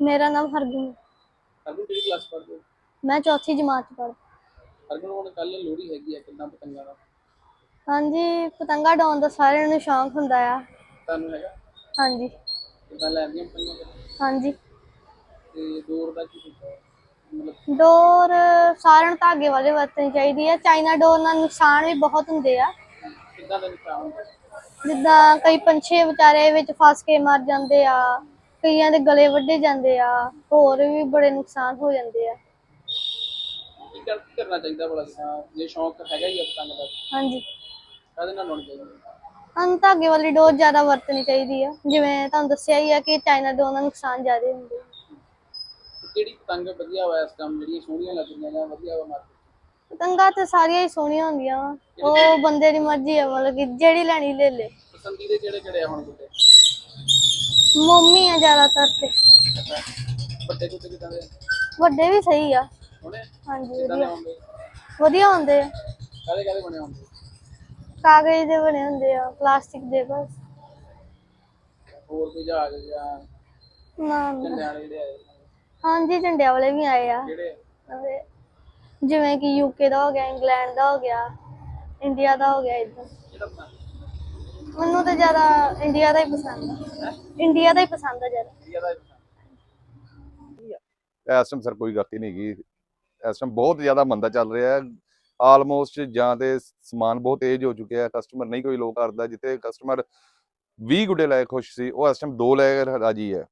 ਮੇਰਾ ਨਾਮ ਹਰਗੁਣ। ਹਰਗੁਣ ਕਿਹੜੀ ਕਲਾਸ ਪੜ੍ਹਦੇ ਹੋ? ਮੈਂ ਚੌਥੀ ਜਮਾਤ ਚ ਪੜ੍ਹ ਹਰਗੁਣ ਹੁਣ ਕੱਲ ਲੋਹੜੀ ਹੈਗੀ ਆ ਕਿੰਨਾ ਪਤੰਗਾਂ ਦਾ ਹਾਂਜੀ ਪਤੰਗਾ ਡਾਉਣ ਦਾ ਸਾਰਿਆਂ ਨੂੰ ਸ਼ੌਂਕ ਹੁੰਦਾ ਆ। ਤੁਹਾਨੂੰ ਹੈਗਾ? ਹਾਂਜੀ। ਕਿੱਦਾਂ ਲੈਂਦੀਆਂ ਪਤੰਗਾਂ ਹਾਂਜੀ। ਤੇ ਦੂਰ ਦਾ ਕੀ ਹੁੰਦਾ? ਮਤਲਬ ਡੋਰ ਸਾਰਿਆਂ ਨੂੰ ਧਾਗੇ ਵਾਲੇ ਵਰਤਣੀ ਚਾਹੀਦੀ ਹੈ ਚਾਈਨਾ ਡੋਰ ਨਾਲ ਨੁਕਸਾਨ ਵੀ ਬਹੁਤ ਹੁੰਦੇ ਆ। ਕਿੱਦਾਂ ਦਾ ਨੁਕਸਾਨ ਹੁੰਦਾ? ਜਿੱਦਾਂ ਕਈ ਪੰਛੀ ਵਿਚਾਰੇ ਵਿੱਚ ਫਸ ਕੇ ਮਰ ਜਾਂਦੇ ਆ। ਕਈਆਂ ਦੇ ਗਲੇ ਵੱਢੇ ਜਾਂਦੇ ਆ ਹੋਰ ਵੀ ਬੜੇ ਨੁਕਸਾਨ ਹੋ ਜਾਂਦੇ ਆ। ਕੀ ਕਰ ਕੀ ਕਰਨਾ ਚਾਹੀਦਾ ਭਲਾ ਜਿੱਦਾਂ ਜੇ ਸ਼ੌਂਕ ਹੈਗਾ ਹੀ ਆ ਪਤੰਗ ਦਾ ਹਾਂਜੀ। ਕਾਹਦੇ ਨਾਲ ਲਾਉਣੀ ਚਾਹੀਦੀ? ਸਾਨੂੰ ਧਾਗੇ ਵਾਲੀ ਡੋਰ ਜ਼ਿਆਦਾ ਵਰਤਣੀ ਚਾਹੀਦੀ ਆ। ਜਿਵੇਂ ਤੁਹਾਨੂੰ ਦੱਸਿਆ ਹੀ ਆ ਕਿ ਚਾਈਨਾ ਡੋਰ ਨਾਲ ਨੁਕਸਾਨ ਜ਼ਿਆਦਾ ਹੁੰਦੇ ਆ। ਤੇ ਕਿਹੜੀ ਪਤੰਗ ਵਧੀਆ ਹੋਇਆ ਇਸ ਟਾਈਮ ਜਿਹੜੀਆਂ ਸੋਹਣੀਆਂ ਲੱਗਦੀਆਂ ਜਾਂ ਵਧੀਆ ਵਾ ਮਾਰਕੀਟ ਪਤੰਗਾਂ ਤੇ ਸਾਰੀਆਂ ਹੀ ਸੋਹਣੀਆਂ ਹੁੰਦੀਆਂ ਵਾ। ਉਹ ਬੰਦੇ ਦੀ ਮਰਜ਼ੀ ਆ ਮਤਲਬ ਕਿ ਜਿਹੜੀ ਲੈਣੀ ਲੈ ਲੈ। ਪਸੰਦੀਦੇ ਕਿਹੜੇ ਕਿਹੜੇ ਆ ਹੁਣ ਮੋਮੀ ਆ ਜ਼ਿਆਦਾਤਰ ਤੇ। ਵੱਡੇ ਗੁੱਡੇ ਕਿੱਦਾਂ ਦੇ ਵੱਡੇ ਵੀ ਸਹੀ ਆ। ਹੁਣੇ ਹਾਂਜੀ ਕਿੱਦਾਂ ਦੇ ਵਧੀਆ। ਹੁੰਦੇ ਵਧੀਆ ਹੁੰਦੇ ਆ। ਕਾਹਦੇ ਕਾਹਦੇ ਬਣੇ ਹੁੰਦੇ ਕਾਗਜ਼ ਦੇ ਬਣੇ ਹੁੰਦੇ ਆ ਪਲਾਸਟਿਕ ਦੇ ਬਸ। ਹੋਰ ਕੋਈ ਜਹਾਜ਼ ਜਾਂ ਨਾ ਨਾ। ਝੰਡਿਆਂ ਵਾਲੇ ਜਿਹੜੇ ਆਏ ਹਾਂਜੀ ਝੰਡਿਆਂ ਵਾਲੇ ਵੀ ਆਏ ਆ। ਜਿਵੇਂ ਕਿ ਯੂਕੇ ਦਾ ਹੋ ਗਿਆ ਇੰਗਲੈਂਡ ਦਾ ਹੋ ਗਿਆ ਇੰਡੀਆ ਦਾ ਹੋ ਗਿਆ ਇਦਾਂ ਮੈਨੂੰ ਤਾਂ ਜ਼ਿਆਦਾ ਇੰਡੀਆ ਦਾ ਹੀ ਪਸੰਦ ਆ। ਇੰਡੀਆ ਦਾ ਹੀ ਪਸੰਦ ਆ ਜ਼ਿਆਦਾ। ਇਸ ਟਾਈਮ ਸਰ ਕੋਈ ਗਲਤੀ ਨਹੀਂ ਹੈਗੀ। ਇਸ ਟਾਈਮ ਬਹੁਤ ਜ਼ਿਆਦਾ ਮੰਦਾ ਚੱਲ ਰਿਹਾ ਹੈ। ਆਲਮੋਸਟ ਜਾਂ ਤੇ ਸਮਾਨ ਬਹੁਤ ਤੇਜ਼ ਹੋ ਚੁੱਕਿਆ ਹੈ। ਕਸਟਮਰ ਨਹੀਂ ਕੋਈ ਲੋ ਕਰਦਾ, ਜਿੱਥੇ ਕਸਟਮਰ 20 ਗੁੱਡੇ ਲੈ ਕੇ ਖੁਸ਼ ਸੀ, ਉਹ ਇਸ ਟਾਈਮ ਦੋ ਲੈ ਕੇ ਰਾਜੀ ਹੈ।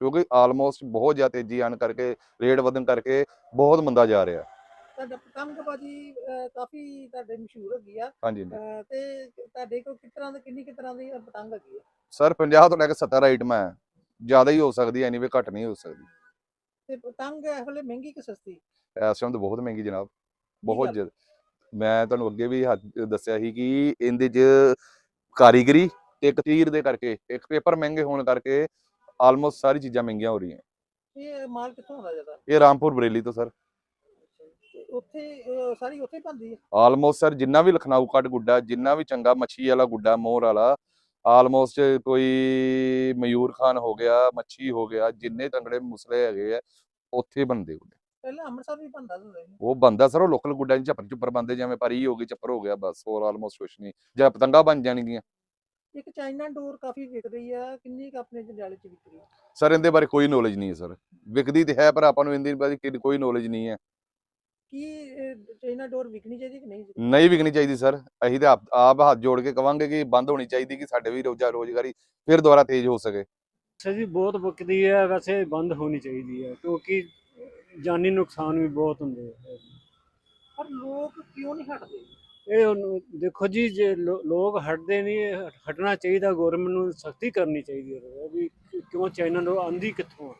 ਕਿਉਂਕਿ ਆਲਮੋਸਟ ਬਹੁਤ ਜ਼ਿਆਦਾ ਤੇਜ਼ੀ ਆਣ ਕਰਕੇ ਰੇਟ ਵਧਣ ਕਰਕੇ ਬਹੁਤ ਮੰਦਾ ਜਾ ਰਿਹਾ ਤੁਹਾਡਾ ਪਤੰਗਬਾਜੀ ਅਹ, ਕਾਫੀ ਤੁਹਾਡੇ ਮਸ਼ਹੂਰ ਹੈਗੀ ਆ। ਹਾਂਜੀ ਹਾਂਜੀ। ਅਹ, ਤੇ ਤੁਹਾਡੇ ਕੋਲ ਕਿਸ ਤਰ੍ਹਾਂ ਦੀ ਕਿੰਨੀ ਕਿਸ ਤਰ੍ਹਾਂ ਦੀ ਪਤੰਗ ਹੈਗੀ ਆ? ਸਰ 50 ਤੋਂ ਲੈ ਕੇ 70 ਆਈਟਮ ਹੈ ਜ਼ਿਆਦਾ ਹੀ ਹੋ ਸਕਦੀ ਹੈ ਐਨੀਵੇ ਘੱਟ ਨਹੀਂ ਹੋ ਸਕਦੀ। ਤੇ ਪਤੰਗ ਇਸ ਵੇਲੇ ਮਹਿੰਗੀ ਕਿ ਸਸਤੀ? ਇਸ ਟਾਈਮ ਤਾਂ ਬਹੁਤ ਮਹਿੰਗੀ ਜਨਾਬ। ਬਹੁਤ ਗੱਲ? ਜ਼ਿਆਦਾ। ਮੈਂ ਤੁਹਾਨੂੰ ਅੱਗੇ ਵੀ ਹੱਥ- ਦੱਸਿਆ ਸੀ ਕਿ ਇਹਦੇ 'ਚ ਕਾਰੀਗਰੀ ਤੇ ਇੱਕ ਤੀਰ ਦੇ ਕਰਕੇ ਇੱਕ ਪੇਪਰ ਮਹਿੰਗੇ ਹੋਣ ਕਰਕੇ ਆਲਮੋਸਟ ਸਾਰੀ ਚੀਜ਼ਾਂ ਮਹਿੰਗੀਆਂ ਹੋ ਰਹੀਆਂ। ਇਹ ਮਾਲ ਕਿੱਥੋਂ ਆਉਂਦਾ ਜ਼ਿਆਦਾ? ਇਹ ਰਾਮਪੁਰ ਬਰੇਲੀ ਤੋਂ ਸਰ। ਉੱਥੇ ਅਹ, ਸਾਰੀ ਉੱਥੇ ਬਣਦੀ ਹੈ ਆਲਮੋਸਟ ਸਰ ਜਿੰਨਾ ਵੀ ਲਖਨਊ ਕੱਟ ਗੁੱਡਾ ਜਿੰਨਾ ਵੀ ਚੰਗਾ ਮੱਛੀ ਵਾਲਾ ਗੁੱਡਾ ਮੋਹਰ ਵਾਲਾ ਆਲਮੋਸਟ ਕੋਈ ਮਯੂਰ ਖਾਨ ਹੋ ਗਿਆ ਮੱਛੀ ਹੋ ਗਿਆ ਜਿੰਨੇ ਤੰਗੜੇ ਮੁਸਲੇ ਹੈਗੇ ਆ ਉੱਥੇ ਬੰਦੇ ਗੁੱਡੇ। ਪਹਿਲਾਂ ਅੰਮ੍ਰਿਤਸਰ ਵੀ ਬਣਦਾ ਹੁੰਦਾ ਸੀ ਉਹ ਬੰਦਾ ਸਰ ਉਹ ਲੋਕਲ ਗੁੱਡਾਂ 'ਚ ਝੱਪਰ ਝੁੱਪਰ ਬੰਦੇ ਜਿਵੇਂ ਪਰੀ ਹੋ ਗਈ ਚੱਪਰ ਹੋ ਗਿਆ ਬਸ ਹੋਰ ਆਲਮੋਸਟ ਕੁਛ ਨਹੀਂ। ਜਾਂ ਪਤੰਗਾ ਬਣ ਜਾਣਗੀਆਂ। ਇੱਕ ਚਾਈਨਾ ਡੋਰ ਕਾਫੀ ਵਿਕ ਰਹੀ ਆ ਕਿੰਨੀ ਕੁ ਆਪਣੇ ਜੰਡਿਆਲੇ ਚ ਵਿਕ ਰਹੀ ਆ? ਸਰ ਇਹਦੇ ਬਾਰੇ ਕੋਈ ਨੌਲੇਜ ਨਹੀਂ ਹੈ ਸਰ ਵਿਕਦੀ ਤੇ ਹੈ ਪਰ ਆਪਾਂ ਨੂੰ ਇਹਦੇ ਬਾਰੇ ਕਿ- ਕੋਈ ਨੌਲੇਜ ਨਹੀਂ ਹੈ। ਕੀ ਇਹ ਚਾਈਨਾ ਡੋਰ ਵਿਕਣੀ ਚਾਹੀਦੀ ਕਿ ਨਹੀਂ ਵਿਕਣੀ? ਨਹੀਂ ਵਿਕਣੀ ਚਾਹੀਦੀ ਸਰ ਅਸੀਂ ਤਾਂ ਆਪ ਆਪ ਹੱਥ ਜੋੜ ਕੇ ਕਵਾਂਗੇ ਕਿ ਬੰਦ ਹੋਣੀ ਚਾਹੀਦੀ ਕਿ ਸਾਡੇ ਵੀ ਰੋਜ਼ਾ ਰੋਜ਼ਗਾਰੀ ਫਿਰ ਦੁਬਾਰਾ ਤੇਜ਼ ਹੋ ਸਕੇ। ਅੱਛਾ ਜੀ ਬਹੁਤ ਵਿਕਦੀ ਹੈ। ਵੈਸੇ ਬੰਦ ਹੋਣੀ ਚਾਹੀਦੀ ਹੈ ਕਿਉਂਕਿ ਜਾਨੀ ਨੁਕਸਾਨ ਵੀ ਬਹੁਤ ਹੁੰਦੇ ਆ। ਪਰ ਲੋਕ ਕਿਉਂ ਨਹੀਂ ਹਟਦੇ? ਇਹ ਦੇਖੋ ਜੀ ਜੇ ਲੋਕ ਹਟਦੇ ਨਹੀਂ ਹਟਣਾ ਚਾਹੀਦਾ ਗਵਰਨਮੈਂਟ ਨੂੰ ਸਖਤੀ ਕਰਨੀ ਚਾਹੀਦੀ ਹੈ। ਵੀ ਕਿਉਂ ਚਾਈਨਾ ਨੂੰ ਆਂਦੀ ਕਿੱਥੋਂ ਆ?